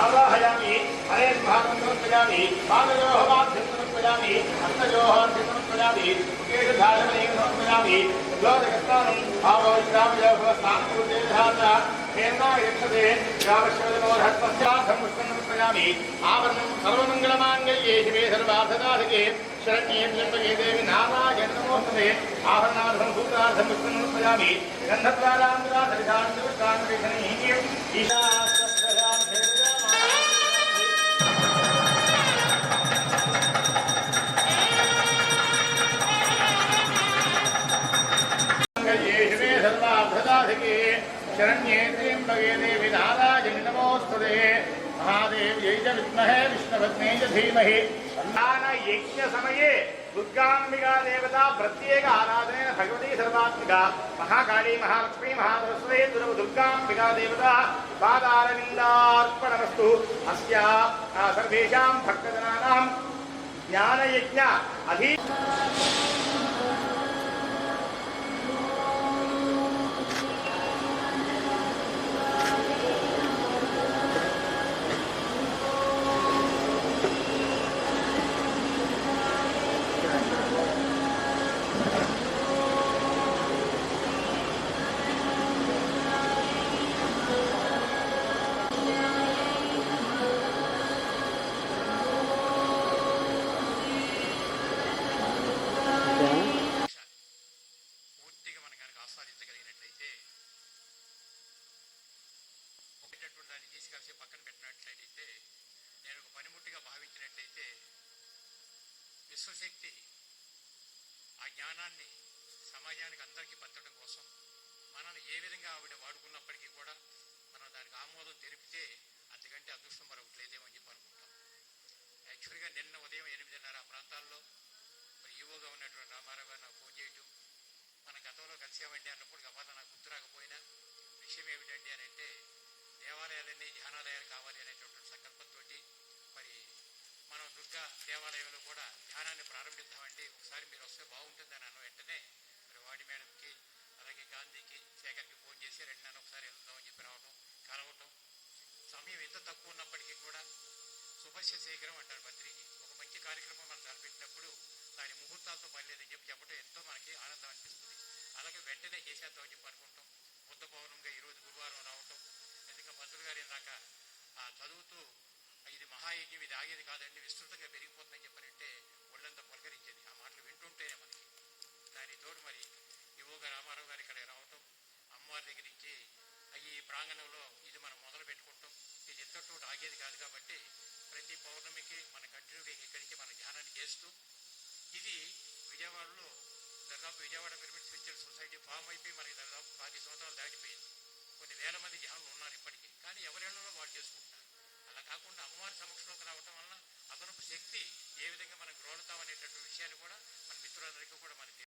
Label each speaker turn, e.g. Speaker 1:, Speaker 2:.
Speaker 1: ఆవాహయామి హరే భాగం సమర్పయామి పాదయోః పాద్యం సమర్పయామి హస్తయోః అర్ఘ్యం సమర్పయామి ముఖేషధారణమయం సమర్పయామి ఉద్యోగస్థానం భావోశ్రామయోః స్నానపూర్తేధాత కేంద్రాయక్షతే గ్రామశ్వరమోహత్వస్యార్థం పుష్పం సమర్పయామి ఆవరణం సర్వమంగళమాంగళ్యే శివే సర్వార్థదాధికే శరణ్యేం త్ర్యంబకే దేవి నారాయణ నమోస్తతే ఆభరణార్థం సూత్రార్థం పుష్పం ఈశా शरण्ये त्र्यम्बके देवि नारायणि नमोऽस्तुते महादेव्यै च विद्महे विष्णुपत्न्यै देवता प्रत्येक आराधनेन भगवती सर्वात्मिका महाकाली महालक्ष्मी महासरस्वती दुर्ग दुर्गाम्बिका देवता पादारविन्दार्पणमस्तु अस्या भक्तजनानां ज्ञानयज्ञ अधी
Speaker 2: ఒకటటువంటి పక్కన పెట్టినట్లయితే నేను ఒక పనిముట్టిగా భావించినట్లయితే విశ్వశక్తి ఆ జ్ఞానాన్ని సమాజానికి అందరికీ పంచడం కోసం మనల్ని ఏ విధంగా ఆవిడ వాడుకున్నప్పటికీ కూడా మనం దానికి ఆమోదం తెలిపితే అంతకంటే అదృష్టం మరొకటి లేదేమని చెప్పి అనుకుంటాం. యాక్చువల్గా నిన్న ఉదయం ఎనిమిదిన్నర ఆ ప్రాంతాల్లో మరి ఈవోగా ఉన్నటువంటి రామారావు గారు నాకు ఫోన్ చేయటం మన గతంలో కలిసేవండి అన్నప్పుడు గబాల నాకు గుర్తు రాకపోయినా విషయం ఏమిటండి అని అంటే దేవాలయాలన్నీ ధ్యానాలయాలు కావాలి అనేటటువంటి సంకల్పంతో మరి మనం దుర్గా దేవాలయంలో కూడా ధ్యానాన్ని ప్రారంభిద్దామండి. ఒకసారి మీరు వస్తే బాగుంటుందని అన్న వెంటనే మరి వాడి మేడంకి అలాగే గాంధీకి శేఖర్కి ఫోన్ చేసి రెండు నన్ను ఒకసారి వెళ్దామని చెప్పి రావటం కలవటం. సమయం ఎంత తక్కువ ఉన్నప్పటికీ కూడా శుభస్య శేఖరం అంటారు మంత్రికి. ఒక మంచి కార్యక్రమం మనం తలపెట్టినప్పుడు దాని ముహూర్తాలతో పని లేదని చెప్పి చెప్పడం ఎంతో మనకి ఆనందం అనిపిస్తుంది. అలాగే వెంటనే చేసేద్దామని చెప్పి అనుకుంటాం. బుద్ధ పౌర్ణంగా ఈరోజు గురువారం రావటం డాక్టర్ గారు ఇందాక చదువుతూ ఇది మహాయజ్ఞం ఇది ఆగేది కాదండి విస్తృతంగా పెరిగిపోతుందని చెప్పనంటే ఒళ్ళంతా పులకరించేది. ఆ మాటలు వింటుంటే మనకి. దాని తోడు మరి యువగా రామారావు గారు ఇక్కడ రావటం అమ్మవారి దగ్గర నుంచి ఈ ప్రాంగణంలో ఇది మనం మొదలు పెట్టుకుంటాం ఇది ఇంతటితో ఆగేది కాదు కాబట్టి ప్రతి పౌర్ణమికి మన కంటిన్యూగా ఇక్కడికి మన ధ్యానాన్ని చేస్తూ ఇది విజయవాడలో దాదాపు Vijayawada pyramid spiritual society form అయిపోయి మనకి దాదాపు పాతి సంవత్సరాలు దాటిపోయింది. కొన్ని వేల మంది ధ్యానులు ఉన్నారు ఇప్పటికీ.